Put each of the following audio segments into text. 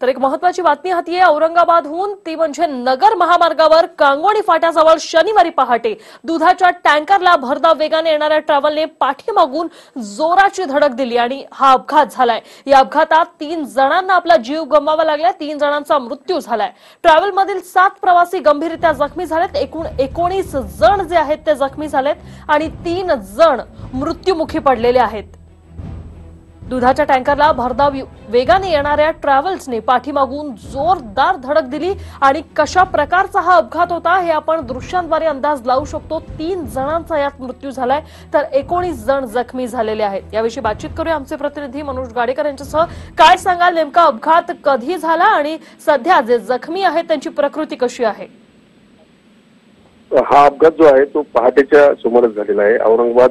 तर एक महत्वाची बातमी हाती आहे औरंगाबादहून ती म्हणजे नगर महामार्गावर कांगोणी फाट्याजवळ शनिवारी पहाटे दुधाच्या टँकरला भरधाव वेगाने येणाऱ्या ट्रॅव्हलने पाठीमागून जोराची धडक दिली आणि हा अपघात झालाय. या अपघातात तीन जणांना आपला जीव गमवावा लागलाय. तीन जणांचा मृत्यू झालाय. ट्रॅव्हलमधील सात प्रवासी गंभीररित्या जखमी झालेत. एकूण एकोणीस जण जे आहेत ते जखमी झालेत आणि तीन जण मृत्युमुखी पडलेले आहेत. दुधाच्या टँकरला भरधाव वेगाने येणाऱ्या ट्रॅव्हल्सने पाठीमागून जोरदार धडक दिली आणि कशा प्रकारचा हा अपघात होता हे आपण दृश्यांद्वारे अंदाज लावू शकतो. तीन जणांचा यात मृत्यू झालाय. तर एकोणीस जण जखमी झालेले आहेत. याविषयी बातचीत करूया आमचे प्रतिनिधी मनोज गाडेकर यांच्यासह. काय सांगाल नेमका अपघात कधी झाला आणि सध्या जे जखमी आहेत त्यांची प्रकृती कशी आहे? हा अपघात जो आहे तो पहाटेच्या सुमारास झालेला आहे. औरंगाबाद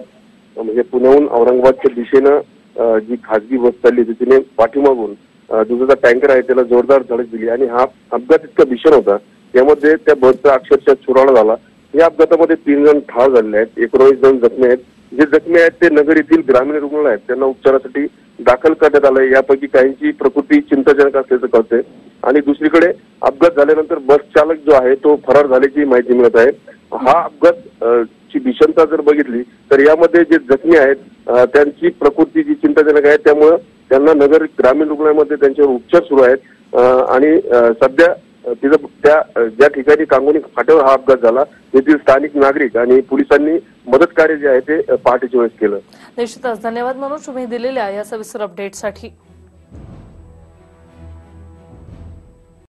म्हणजे पुण्याहून औरंगाबादच्या दिशेनं जी खासगी बस चालली होती तिने पाठीमागून दुधाचा टँकर आहे त्याला जोरदार धडक दिली आणि हा अपघात इतका भीषण होता त्यामध्ये त्या बसचा अक्षरशः चुराडा झाला. या अपघातामध्ये तीन जण ठार झालेले आहेत एकोणवीस जण जखमी आहेत. जे जखमी आहेत ते नगर येथील ग्रामीण रुग्णालय आहेत. त्यांना उपचारासाठी दाखल करण्यात आलंय. यापैकी काहींची प्रकृती चिंताजनक असल्याचं कळतंय. आणि दुसरीकडे अपघात झाल्यानंतर बस चालक जो आहे तो फरार झाल्याची माहिती मिळत आहे. हा अपघात ची भीषणता जर बघितली तर यामध्ये जे जखमी आहेत त्यांची प्रकृती जी चिंताजनक आहे त्यामुळं त्यांना नगर ग्रामीण रुग्णालयामध्ये त्यांच्यावर उपचार सुरू आहेत. आणि सध्या तिथं त्या ज्या ठिकाणी कांगोनी फाट्यावर हा अपघात झाला तेथील स्थानिक नागरिक आणि पोलिसांनी मदत कार्य जे आहे ते पहाटेच्या वेळेस केलं. निश्चितच. धन्यवाद मनोज तुम्ही दिलेल्या या सविस्तर अपडेटसाठी